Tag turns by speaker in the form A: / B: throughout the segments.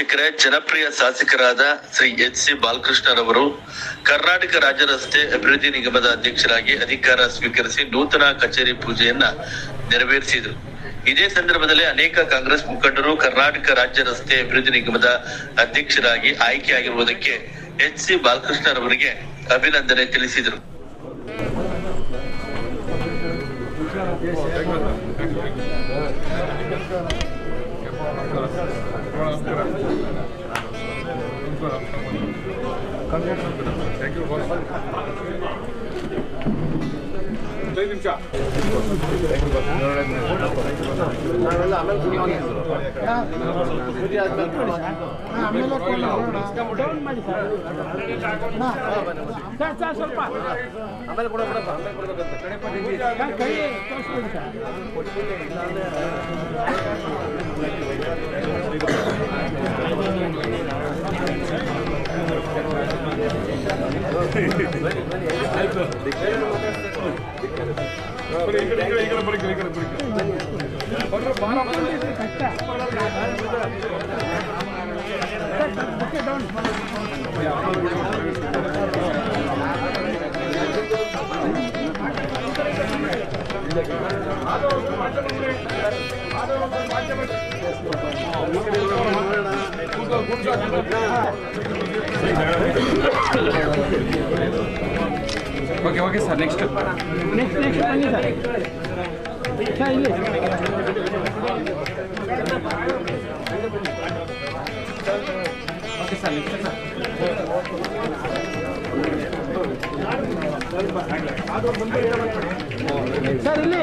A: ವೀಕ್ಷಕರೇ ಜನಪ್ರಿಯ ಶಾಸಕರಾದ ಶ್ರೀ ಎಚ್ ಸಿ ಬಾಲಕೃಷ್ಣರವರು ಕರ್ನಾಟಕ ರಾಜ್ಯ ರಸ್ತೆ ಅಭಿವೃದ್ಧಿ ನಿಗಮದ ಅಧ್ಯಕ್ಷರಾಗಿ ಅಧಿಕಾರ ಸ್ವೀಕರಿಸಿ ನೂತನ ಕಚೇರಿ ಪೂಜೆಯನ್ನ ನೆರವೇರಿಸಿದರು. ಇದೇ ಸಂದರ್ಭದಲ್ಲಿ ಅನೇಕ ಕಾಂಗ್ರೆಸ್ ಮುಖಂಡರು ಕರ್ನಾಟಕ ರಾಜ್ಯ ರಸ್ತೆ ಅಭಿವೃದ್ಧಿ ನಿಗಮದ ಅಧ್ಯಕ್ಷರಾಗಿ ಆಯ್ಕೆಯಾಗಿರುವುದಕ್ಕೆ ಎಚ್ ಸಿ ಬಾಲಕೃಷ್ಣರವರಿಗೆ ಅಭಿನಂದನೆ ತಿಳಿಸಿದರು.
B: Thank ಸರ್ ಸ್ವಲ್ಪ ಸರ್, ಕೈ ತೋರಿಸ್ಬಿಡಿ ಸರ್ ಮಕ್ಕೊಂಡಿದ್ರೆ ಕಷ್ಟ sir, ಬುಕ್ಕೆ down
C: okay okay sir next
B: next next ಬನ್ನಿ ಸರ್ ಸರ್ ಇಲ್ಲಿ
C: okay sir next sir
B: sir ಇಲ್ಲಿ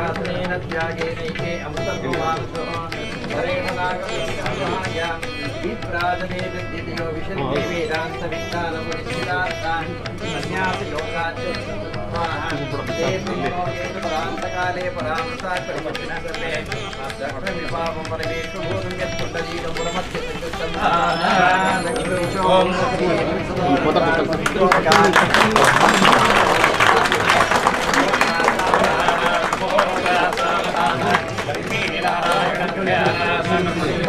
D: శాసనేన త్యాగేనైకే అమృతకుమారుతో హరేణ నాగయాం విప్రాజనే విద్యతియో విశంతి వేదాంత విజ్ఞానమునిశ్చితార్థాన్ సన్యాసి లోకాచకాలే పరామృతాకర్మే
B: విభావం పరమేశ్వరమత్య సంయుక్తం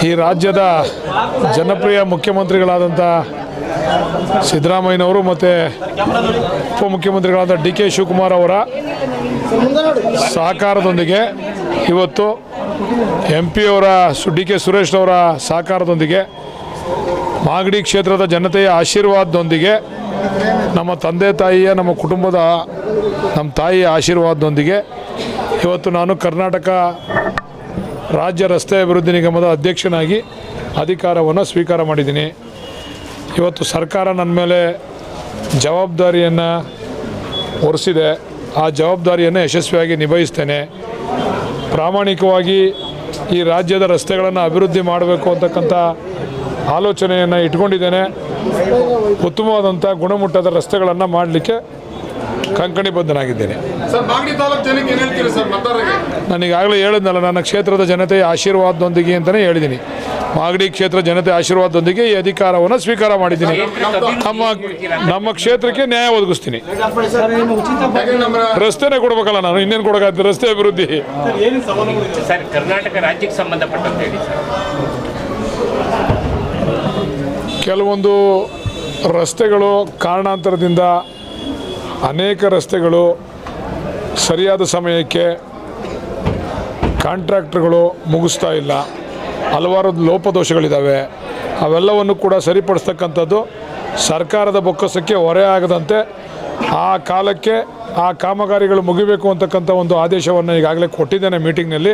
E: ಈ ರಾಜ್ಯದ ಜನಪ್ರಿಯ ಮುಖ್ಯಮಂತ್ರಿಗಳಾದಂಥ ಸಿದ್ದರಾಮಯ್ಯನವರು ಮತ್ತು ಉಪಮುಖ್ಯಮಂತ್ರಿಗಳಾದ ಡಿ ಕೆ ಶಿವಕುಮಾರ್ ಅವರ ಸಹಕಾರದೊಂದಿಗೆ ಇವತ್ತು ಎಂ ಪಿ ಅವರ ಸು, ಡಿ ಕೆ ಸುರೇಶ್ ಅವರ ಸಹಕಾರದೊಂದಿಗೆ ಮಾಗಡಿ ಕ್ಷೇತ್ರದ ಜನತೆಯ ಆಶೀರ್ವಾದದೊಂದಿಗೆ ನಮ್ಮ ತಂದೆ ತಾಯಿಯ, ನಮ್ಮ ಕುಟುಂಬದ, ನಮ್ಮ ತಾಯಿಯ ಆಶೀರ್ವಾದದೊಂದಿಗೆ ಇವತ್ತು ನಾನು ಕರ್ನಾಟಕ ರಾಜ್ಯ ರಸ್ತೆ ಅಭಿವೃದ್ಧಿ ನಿಗಮದ ಅಧ್ಯಕ್ಷನಾಗಿ ಅಧಿಕಾರವನ್ನು ಸ್ವೀಕಾರ ಮಾಡಿದ್ದೀನಿ. ಇವತ್ತು ಸರ್ಕಾರ ನನ್ನ ಮೇಲೆ ಜವಾಬ್ದಾರಿಯನ್ನು ಹೊರಿಸಿದೆ ಆ ಜವಾಬ್ದಾರಿಯನ್ನು ಯಶಸ್ವಿಯಾಗಿ ನಿಭಾಯಿಸ್ತೇನೆ. ಪ್ರಾಮಾಣಿಕವಾಗಿ ಈ ರಾಜ್ಯದ ರಸ್ತೆಗಳನ್ನು ಅಭಿವೃದ್ಧಿ ಮಾಡಬೇಕು ಅಂತಕ್ಕಂಥ ಆಲೋಚನೆಯನ್ನು ಇಟ್ಕೊಂಡಿದ್ದೇನೆ. ಉತ್ತಮವಾದಂಥ ಗುಣಮಟ್ಟದ ರಸ್ತೆಗಳನ್ನು ಮಾಡಲಿಕ್ಕೆ ಕಂಕಣಿಬದ್ಧನಾಗಿದ್ದೇನೆ
F: ಸರ್ ಮತದಾರರಿಗೆ?
E: ನನಗಾಗಲೇ ಹೇಳಿದ್ನಲ್ಲ ನನ್ನ ಕ್ಷೇತ್ರದ ಜನತೆಯ ಆಶೀರ್ವಾದದೊಂದಿಗೆ ಅಂತಲೇ ಹೇಳಿದ್ದೀನಿ. ಮಾಗಡಿ ಕ್ಷೇತ್ರ ಜನತೆ ಆಶೀರ್ವಾದದೊಂದಿಗೆ ಈ ಅಧಿಕಾರವನ್ನು ಸ್ವೀಕಾರ ಮಾಡಿದ್ದೀನಿ. ನಮ್ಮ ನಮ್ಮ ಕ್ಷೇತ್ರಕ್ಕೆ ನ್ಯಾಯ ಒದಗಿಸ್ತೀನಿ. ರಸ್ತೆನೇ ಕೊಡ್ಬೇಕಲ್ಲ ನಾನು ಇನ್ನೇನು ಕೊಡೋಕ್ಕಾಗ್ತದೆ ರಸ್ತೆ ಅಭಿವೃದ್ಧಿ.
G: ಕರ್ನಾಟಕ ರಾಜ್ಯಕ್ಕೆ ಸಂಬಂಧಪಟ್ಟಂತೆ
E: ಕೆಲವೊಂದು ರಸ್ತೆಗಳು ಕಾರಣಾಂತರದಿಂದ ಅನೇಕ ರಸ್ತೆಗಳು ಸರಿಯಾದ ಸಮಯಕ್ಕೆ ಕಾಂಟ್ರಾಕ್ಟ್ರುಗಳು ಮುಗಿಸ್ತಾ ಇಲ್ಲ. ಹಲವಾರು ಲೋಪದೋಷಗಳಿದ್ದಾವೆ. ಅವೆಲ್ಲವನ್ನು ಕೂಡ ಸರಿಪಡಿಸ್ತಕ್ಕಂಥದ್ದು ಸರ್ಕಾರದ ಬೊಕ್ಕಸಕ್ಕೆ ಹೊರೆ ಆಗದಂತೆ ಆ ಕಾಲಕ್ಕೆ ಆ ಕಾಮಗಾರಿಗಳು ಮುಗಿಬೇಕು ಅಂತಕ್ಕಂಥ ಒಂದು ಆದೇಶವನ್ನು ಈಗಾಗಲೇ ಕೊಟ್ಟಿದ್ದೇನೆ ಮೀಟಿಂಗ್ನಲ್ಲಿ.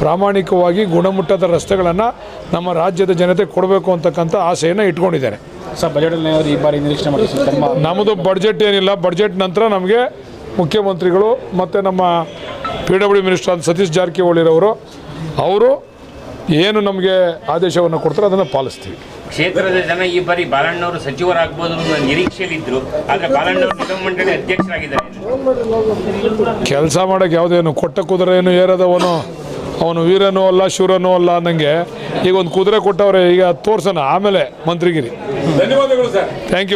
E: ಪ್ರಾಮಾಣಿಕವಾಗಿ ಗುಣಮಟ್ಟದ ರಸ್ತೆಗಳನ್ನು ನಮ್ಮ ರಾಜ್ಯದ ಜನತೆ ಕೊಡಬೇಕು ಅಂತಕ್ಕಂಥ ಆಸೆಯನ್ನು ಇಟ್ಕೊಂಡಿದ್ದೇನೆ.
B: ಸರ್ ಬಜೆಟಲ್ಲಿ ಈ ಬಾರಿ ನಿರೀಕ್ಷೆ ಮಾಡಿ
E: ನಮ್ಮದು ಬಡ್ಜೆಟ್ ಏನಿಲ್ಲ. ಬಡ್ಜೆಟ್ ನಂತರ ನಮಗೆ ಮುಖ್ಯಮಂತ್ರಿಗಳು ಮತ್ತು ನಮ್ಮ ಪಿ ಡಬ್ಲ್ಯೂ ಮಿನಿಸ್ಟರ್ ಸತೀಶ್ ಜಾರಕಿಹೊಳಿರವರು ಅವರು ಏನು ನಮಗೆ ಆದೇಶವನ್ನು ಕೊಡ್ತಾರೆ ಅದನ್ನು ಪಾಲಿಸ್ತೀವಿ.
G: ಕ್ಷೇತ್ರದ ಜನ ಈ ಬಾರಿ ಬಾಲಣ್ಣವರು ಸಚಿವರಾಗಬಹುದು ಅನ್ನೋ ನಿರೀಕ್ಷೆಯಲ್ಲಿದ್ರು ಆದ್ರೆ ಬಾಲಣ್ಣವರು ನಿಗಮ ಮಂಡಳಿ ಅಧ್ಯಕ್ಷರಾಗಿದ್ದಾರೆ.
E: ಕೆಲಸ ಮಾಡೋಕ್ಕೆ ಯಾವುದೇನು ಕೊಟ್ಟ ಕುದುರೆ ಏನು ಏರದವನು? ಅವನು ವೀರನೂ ಅಲ್ಲ ಶೂರನೂ ಅಲ್ಲ ಅನ್ನಂಗೆ ಈಗ ಒಂದು ಕುದುರೆ ಕೊಟ್ಟವ್ರೆ ಈಗ ತೋರ್ಸೋಣ ಆಮೇಲೆ ಮಂತ್ರಿಗಿರಿ.
F: ಧನ್ಯವಾದಗಳು ಸರ್.
E: Thank you